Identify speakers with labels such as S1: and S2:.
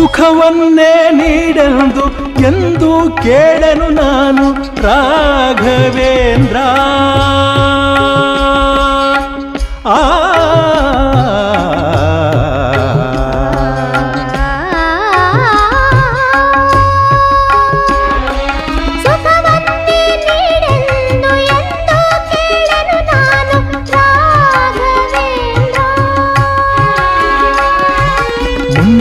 S1: ಸುಖವನ್ನೇ ನೀಡೆಂದು ಎಂದು ಕೇಳನು ನಾನು ರಾಘವೇಂದ್ರ.